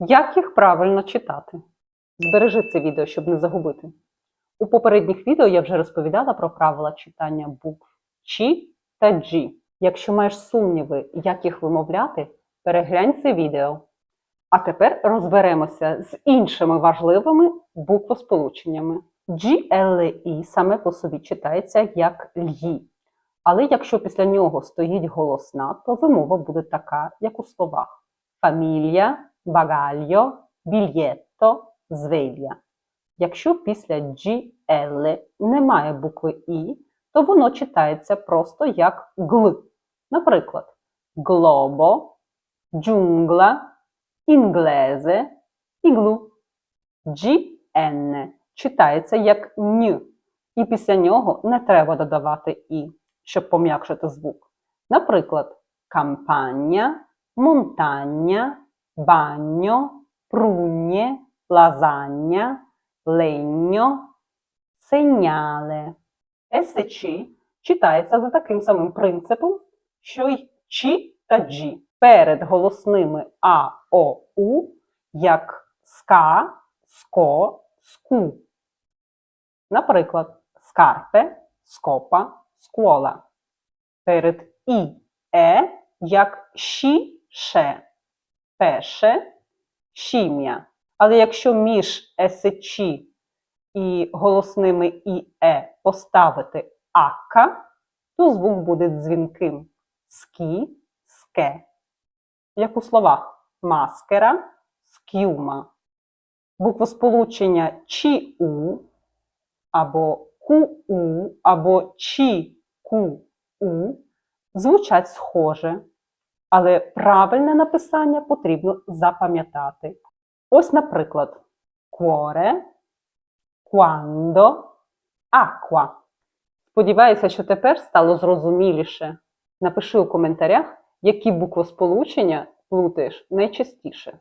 Як їх правильно читати? Збережи це відео, щоб не загубити. У попередніх відео я вже розповідала про правила читання букв Ч та G. Якщо маєш сумніви, як їх вимовляти, переглянь це відео. А тепер розберемося з іншими важливими буквосполученнями. G, L, I саме по собі читається як л'ї. Але якщо після нього стоїть голосна, то вимова буде така, як у словах: фамілія, багальо, більєтто, звелья. Якщо після GL немає букви І, то воно читається просто як гл. Наприклад, глобо, джунгла, інглезе, іглу. GN читається як н, і після нього не треба додавати І, щоб пом'якшити звук. Наприклад, кампанія, монтання, баньо, прунє, лазання, легно, сеняли. СЧ читається за таким самим принципом, що й Ч та G. Перед голосними А, О, У, як ска, ско, ску. Наприклад, скарпе, скопа, сквола. Перед І, Е, як щі, ше, пеше, щім'я. Але якщо між СЧ і голосними і е поставити ака, то звук буде дзвінким скі, ске. Як у словах маскера, скюма. Буквосполучення чи у або ку-у, або чі ку у звучать схоже, але правильне написання потрібно запам'ятати. Ось, наприклад, cuore, quando, acqua. Сподіваюся, що тепер стало зрозуміліше. Напиши у коментарях, які буквосполучення плутаєш найчастіше.